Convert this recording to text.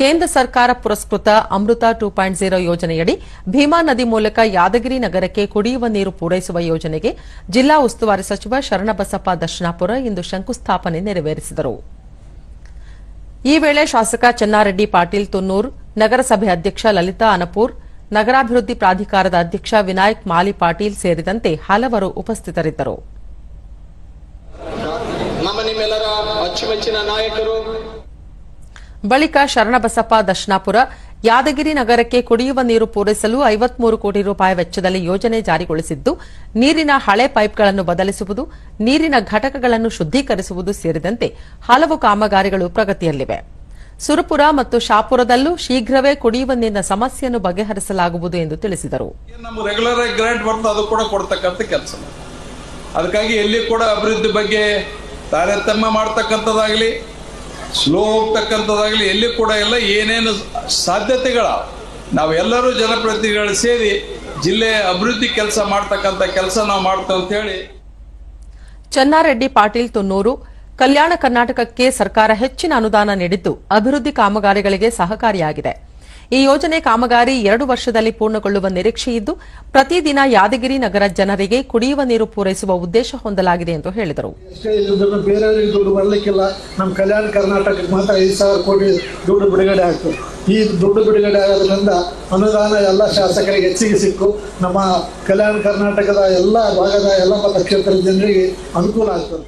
ಕೇಂದ್ರ ಸರ್ಕಾರ ಪುರಸ್ಕೃತ ಅಮೃತ ಟೂ ಪಾಯಿಂಟ್ ಜೀರೋ ಯೋಜನೆಯಡಿ ಭೀಮಾ ನದಿ ಮೂಲಕ ಯಾದಗಿರಿ ನಗರಕ್ಕೆ ಕುಡಿಯುವ ನೀರು ಪೂರೈಸುವ ಯೋಜನೆಗೆ ಜಿಲ್ಲಾ ಉಸ್ತುವಾರಿ ಸಚಿವ ಶರಣಬಸಪ್ಪ ದರ್ಶನಾಪುರ ಇಂದು ಶಂಕುಸ್ಥಾಪನೆ ನೆರವೇರಿಸಿದರು. ಈ ವೇಳೆ ಶಾಸಕ ಚೆನ್ನಾರೆಡ್ಡಿ ಪಾಟೀಲ್ ತುನ್ನೂರ್, ನಗರಸಭೆ ಅಧ್ಯಕ್ಷ ಲಲಿತಾ ಅನಪೂರ್, ನಗರಾಭಿವೃದ್ಧಿ ಪ್ರಾಧಿಕಾರದ ಅಧ್ಯಕ್ಷ ವಿನಾಯಕ್ ಮಾಲಿ ಪಾಟೀಲ್ ಸೇರಿದಂತೆ ಹಲವರು ಉಪಸ್ಥಿತರಿದ್ದರು. ಬಳಿಕ ಶರಣಬಸಪ್ಪ ದರ್ಶನಾಪುರ, ಯಾದಗಿರಿ ನಗರಕ್ಕೆ ಕುಡಿಯುವ ನೀರು ಪೂರೈಸಲು ಐವತ್ಮೂರು ಕೋಟಿ ರೂಪಾಯಿ ವೆಚ್ಚದಲ್ಲಿ ಯೋಜನೆ ಜಾರಿಗೊಳಿಸಿದ್ದು, ನೀರಿನ ಹಳೆ ಪೈಪ್ಗಳನ್ನು ಬದಲಿಸುವುದು, ನೀರಿನ ಘಟಕಗಳನ್ನು ಶುದ್ದೀಕರಿಸುವುದು ಸೇರಿದಂತೆ ಹಲವು ಕಾಮಗಾರಿಗಳು ಪ್ರಗತಿಯಲ್ಲಿವೆ. ಸುರಪುರ ಮತ್ತು ಶಾಪುರದಲ್ಲೂ ಶೀಘ್ರವೇ ಕುಡಿಯುವ ನೀರಿನ ಸಮಸ್ಯೆಯನ್ನು ಬಗೆಹರಿಸಲಾಗುವುದು ಎಂದು ತಿಳಿಸಿದರು. ಅದಕ್ಕಾಗಿ ಎಲ್ಲಿ ಕೂಡ ಅಭಿವೃದ್ಧಿ ಬಗ್ಗೆ ತಾರತಮ್ಯ ಮಾಡ್ತಕ್ಕಂಥದ್ದಾಗಲಿ ಸ್ಲೋ ಹೋಗ್ತಕ್ಕಂಥದ್ದಾಗಲಿ ಎಲ್ಲಿ ಕೂಡ ಎಲ್ಲ ಏನೇನು ಸಾಧ್ಯತೆಗಳ. ನಾವೆಲ್ಲರೂ ಜನಪ್ರತಿನಿಧಿಗಳು ಸೇರಿ ಜಿಲ್ಲೆಯ ಅಭಿವೃದ್ಧಿ ಕೆಲಸ ಮಾಡ್ತಕ್ಕಂಥ ಕೆಲಸ ನಾವು ಮಾಡ್ತೇವೆ ಅಂತ ಹೇಳಿ. ಚನ್ನಾರೆಡ್ಡಿ ಪಾಟೀಲ್ ತುನ್ನೂರು, ಕಲ್ಯಾಣ ಕರ್ನಾಟಕಕ್ಕೆ ಸರ್ಕಾರ ಹೆಚ್ಚಿನ ಅನುದಾನ ನೀಡಿದ್ದು ಅಭಿವೃದ್ಧಿ ಕಾಮಗಾರಿಗಳಿಗೆ ಸಹಕಾರಿಯಾಗಿದೆ. ಈ ಯೋಜನೆ ಕಾಮಗಾರಿ ಎರಡು ವರ್ಷದಲ್ಲಿ ಪೂರ್ಣಗೊಳ್ಳುವ ನಿರೀಕ್ಷೆಯಿದ್ದು ಪ್ರತಿದಿನ ಯಾದಗಿರಿ ನಗರ ಜನರಿಗೆ ಕುಡಿಯುವ ನೀರು ಪೂರೈಸುವ ಉದ್ದೇಶ ಹೊಂದಲಾಗಿದೆ ಎಂದು ಹೇಳಿದರು. ಬರಲಿಕ್ಕಿಲ್ಲ. ನಮ್ಮ ಕಲ್ಯಾಣ ಕರ್ನಾಟಕಕ್ಕೆ ಮಾತ್ರ ಐದು ಸಾವಿರ ಕೋಟಿ ದುಡ್ಡು ಬಿಡುಗಡೆ ಆಗ್ತದೆ ಈ ದುಡ್ಡು ಬಿಡುಗಡೆ ಆಗೋದ್ರಿಂದ ಅನುದಾನ ಎಲ್ಲ ಶಾಸಕರಿಗೆ ಹೆಚ್ಚಿಗೆ ಸಿಕ್ಕು. ನಮ್ಮ ಕಲ್ಯಾಣ ಕರ್ನಾಟಕದ ಎಲ್ಲ ಭಾಗದ ಎಲ್ಲ ಮತಕ್ಷೇತ್ರದ ಜನರಿಗೆ ಅನುಕೂಲ ಆಗ್ತದೆ.